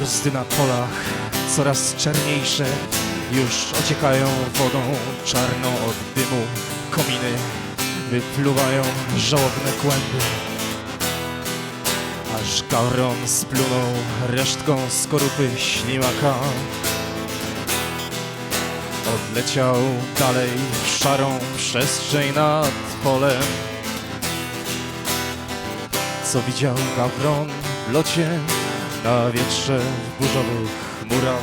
Brzdy na polach coraz czarniejsze Już ociekają wodą czarną od dymu. Kominy wypluwają żałobne kłęby Aż Gauron splunął resztką skorupy ślimaka Odleciał dalej w szarą przestrzeń nad polem. Co widział Gawron w locie na wietrze w burzowych chmurach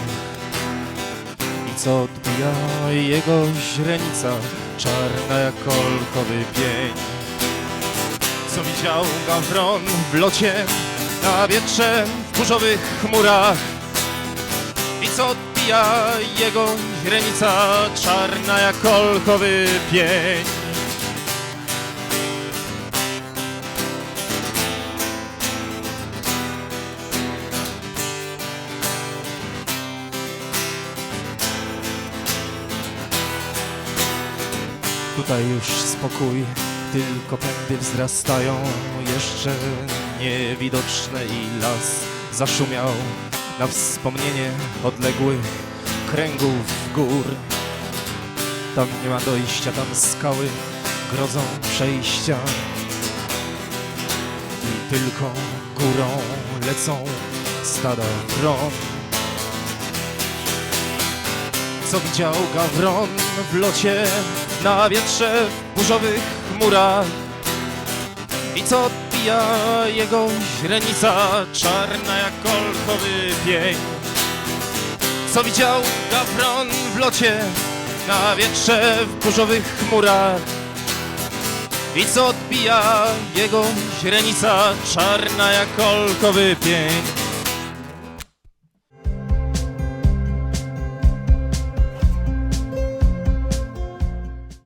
I co odbija jego źrenica czarna jak kolkowy pień. Co widział Gawron w locie na wietrze w burzowych chmurach i co odbija jego źrenica czarna jak kolkowy pień. Tutaj już spokój, tylko pędy wzrastają jeszcze niewidoczne i las zaszumiał na wspomnienie odległych kręgów gór. Tam nie ma dojścia, tam skały grodzą przejścia i tylko górą lecą stada wron. Co widział Gawron w locie na wietrze w burzowych chmurach i co odbija jego źrenica czarna jak kolkowy pień? Co widział Gawron w locie na wietrze w burzowych chmurach I co odbija jego źrenica czarna jak kolkowy pień